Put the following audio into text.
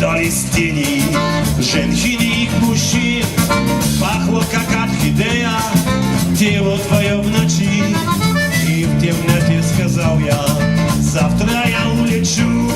вдоль стены Женщин и их мужчин Пахло как орхидея Тело твое в ночи. И в темноте сказал я Завтра я улечу